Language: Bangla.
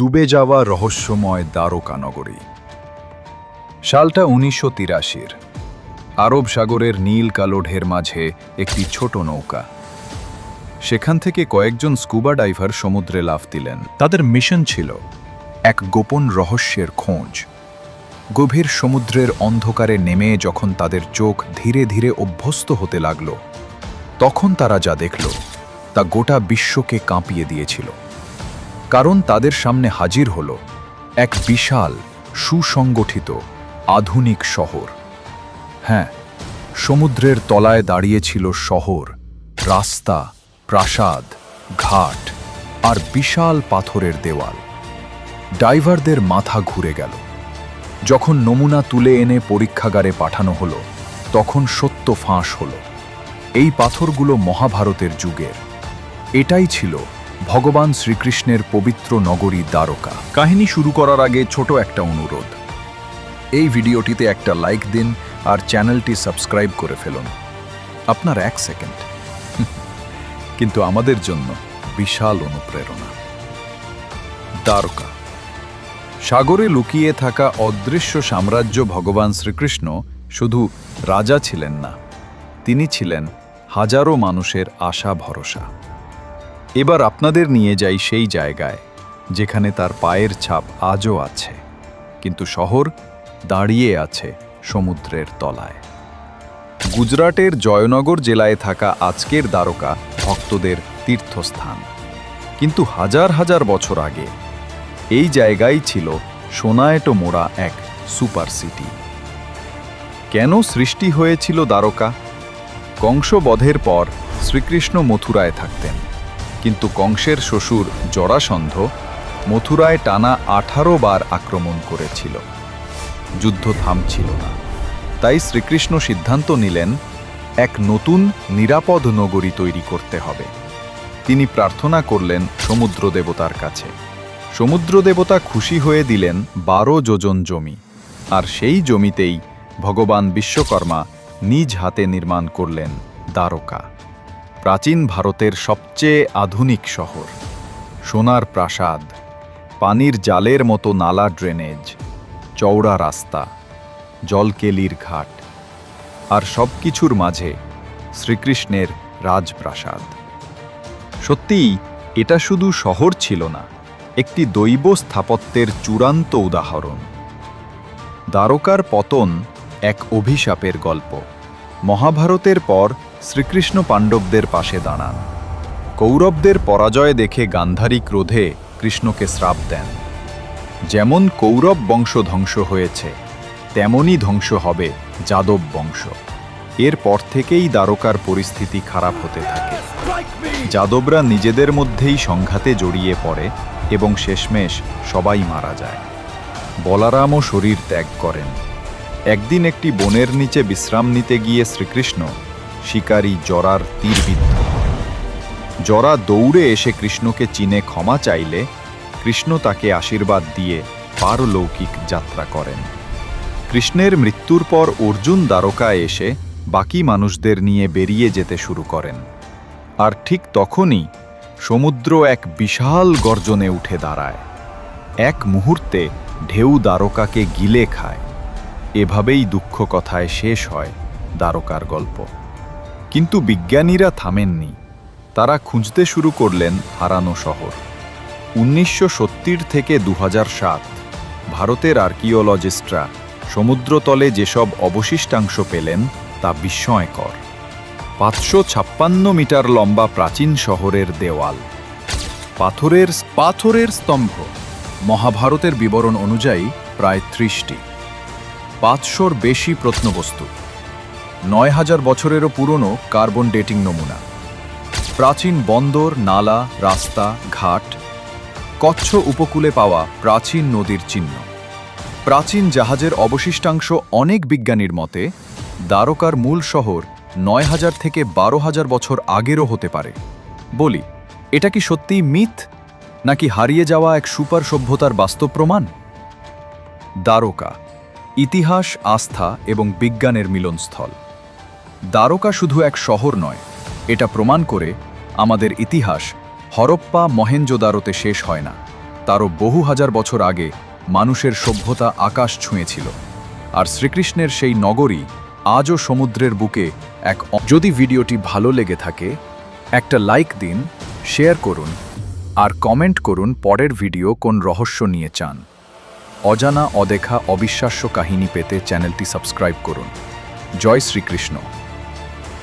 ডুবে যাওয়া রহস্যময় দ্বারকা নগরী। সালটা উনিশশো তিরাশির। আরব সাগরের নীল কালো ঢের মাঝে একটি ছোট নৌকা। সেখান থেকে কয়েকজন স্কুবা ডাইভার সমুদ্রে লাফ দিলেন। তাদের মিশন ছিল এক গোপন রহস্যের খোঁজ। গভীর সমুদ্রের অন্ধকারে নেমে যখন তাদের চোখ ধীরে ধীরে অভ্যস্ত হতে লাগল, তখন তারা যা দেখল, তা গোটা বিশ্বকে কাঁপিয়ে দিয়েছিল। কারণ তাদের সামনে হাজির হল এক বিশাল, সুসংগঠিত, আধুনিক শহর। হ্যাঁ সমুদ্রের তলায় দাঁড়িয়েছিল শহর, রাস্তা, প্রাসাদ, ঘাট আর বিশাল পাথরের দেওয়াল। ডাইভারদের মাথা ঘুরে গেল। যখন নমুনা তুলে এনে পরীক্ষাগারে পাঠানো হলো, তখন সত্য ফাঁস হলো। এই পাথরগুলো মহাভারতের যুগের। এটাই ছিল ভগবান শ্রীকৃষ্ণের পবিত্র নগরী দ্বারকা। কাহিনী শুরু করার আগে ছোট একটা অনুরোধ। এই ভিডিওটিতে একটা লাইক দিন আর চ্যানেলটি সাবস্ক্রাইব করে ফেলুন। আপনার এক সেকেন্ড। কিন্তু আমাদের জন্য বিশাল অনুপ্রেরণা। দ্বারকা। সাগরে লুকিয়ে থাকা অদৃশ্য সাম্রাজ্য ভগবান শ্রীকৃষ্ণ শুধু রাজা ছিলেন না, তিনি ছিলেন হাজারো মানুষের আশা ভরসা। এবার আপনাদের নিয়ে যাই সেই জায়গায়, যেখানে তার পায়ের ছাপ আজও আছে, কিন্তু শহর দাঁড়িয়ে আছে সমুদ্রের তলায়। গুজরাটের জয়নগর জেলায় থাকা আজকের দ্বারকা ভক্তদের তীর্থস্থান। কিন্তু হাজার হাজার বছর আগে এই জায়গায় ছিল সোনায়েটো মোড়া এক সুপার সিটি। কেন সৃষ্টি হয়েছিল দ্বারকা? কংসবধের পর শ্রীকৃষ্ণ মথুরায় থাকতেন। কিন্তু কংসের শ্বশুর জরাসন্ধ মথুরায় টানা আঠারো বার আক্রমণ করেছিল। যুদ্ধ থামছিল না। তাই শ্রীকৃষ্ণ সিদ্ধান্ত নিলেন, এক নতুন নিরাপদ নগরী তৈরি করতে হবে। তিনি প্রার্থনা করলেন সমুদ্র দেবতার কাছে। সমুদ্র দেবতা খুশি হয়ে দিলেন বারো যোজন জমি। আর সেই জমিতেই ভগবান বিশ্বকর্মা নিজ হাতে নির্মাণ করলেন দ্বারকা। প্রাচীন ভারতের সবচেয়ে আধুনিক শহর, সোনার প্রাসাদ, পানির জালের মতো নালা ড্রেনেজ, চওড়া রাস্তা, জলকেলির ঘাট, আর সবকিছুর মাঝে শ্রীকৃষ্ণের রাজপ্রাসাদ। সত্যিই, এটা শুধু শহর ছিল না, একটি দৈব স্থাপত্যের চূড়ান্ত উদাহরণ। দ্বারকার পতন এক অভিশাপের গল্প। মহাভারতের পর শ্রীকৃষ্ণ পাণ্ডবদের পাশে দাঁড়ান। কৌরবদের পরাজয় দেখে গান্ধারী ক্রোধে কৃষ্ণকে শ্রাপ দেন। যেমন কৌরব বংশ ধ্বংস হয়েছে, তেমনই ধ্বংস হবে যাদব বংশ। এরপর থেকেই দ্বারকার পরিস্থিতি খারাপ হতে থাকে। যাদবরা নিজেদের মধ্যেই সংঘাতে জড়িয়ে পড়ে এবং শেষমেশ সবাই মারা যায়। বলারামও শরীর ত্যাগ করেন। একদিন একটি বনের নিচে বিশ্রাম নিতে গিয়ে শ্রীকৃষ্ণ, শিকারী জরার তীরবিদ্ধ। জরা দৌড়ে এসে কৃষ্ণকে চিনে ক্ষমা চাইলে কৃষ্ণ তাকে আশীর্বাদ দিয়ে পারলৌকিক যাত্রা করেন। কৃষ্ণের মৃত্যুর পর অর্জুন দ্বারকায় এসে বাকি মানুষদের নিয়ে বেরিয়ে যেতে শুরু করেন। আর ঠিক তখনই সমুদ্র এক বিশাল গর্জনে উঠে দাঁড়ায়। এক মুহূর্তে ঢেউ দ্বারকাকে গিলে খায়। এভাবেই দুঃখ কথায় শেষ হয় দ্বারকার গল্প। কিন্তু বিজ্ঞানীরা থামেননি। তারা খুঁজতে শুরু করলেন হারানো শহর। উনিশশো থেকে দু হাজার সাত ভারতের আর্কিওলজিস্টরা সমুদ্রতলে যেসব অবশিষ্টাংশ পেলেন তা বিস্ময়কর। পাঁচশো ছাপ্পান্ন মিটার লম্বা প্রাচীন শহরের দেওয়াল। পাথরের পাথরের স্তম্ভ। মহাভারতের বিবরণ অনুযায়ী প্রায় ত্রিশটি। পাঁচশোর বেশি প্রত্নবস্তু। নয় হাজার বছরেরও পুরনো কার্বন ডেটিং নমুনা। প্রাচীন বন্দর, নালা, রাস্তা, ঘাট, কচ্ছ উপকূলে পাওয়া প্রাচীন নদীর চিহ্ন। প্রাচীন জাহাজের অবশিষ্টাংশ অনেক বিজ্ঞানীর মতে, দ্বারকার মূল শহর নয় হাজার থেকে বারো হাজার বছর আগেরও হতে পারে। বলি, এটা কি সত্যিই মিথ, নাকি হারিয়ে যাওয়া এক সুপার সভ্যতার বাস্তব প্রমাণ? দ্বারকা ইতিহাস, আস্থা এবং বিজ্ঞানের মিলনস্থল। দ্বারকা শুধু এক শহর নয়, এটা প্রমাণ করে আমাদের ইতিহাস হরপ্পা মহেঞ্জোদারোতে শেষ হয় না। তারও বহু হাজার বছর আগে মানুষের সভ্যতা আকাশ ছুঁয়েছিল। আর শ্রীকৃষ্ণের সেই নগরী আজও সমুদ্রের বুকে এক যদি ভিডিওটি ভালো লেগে থাকে, একটা লাইক দিন, শেয়ার করুন, আর কমেন্ট করুন পরের ভিডিও কোন রহস্য নিয়ে চান। অজানা অদেখা অবিশ্বাস্য কাহিনী পেতে চ্যানেলটি সাবস্ক্রাইব করুন। জয় শ্রীকৃষ্ণ।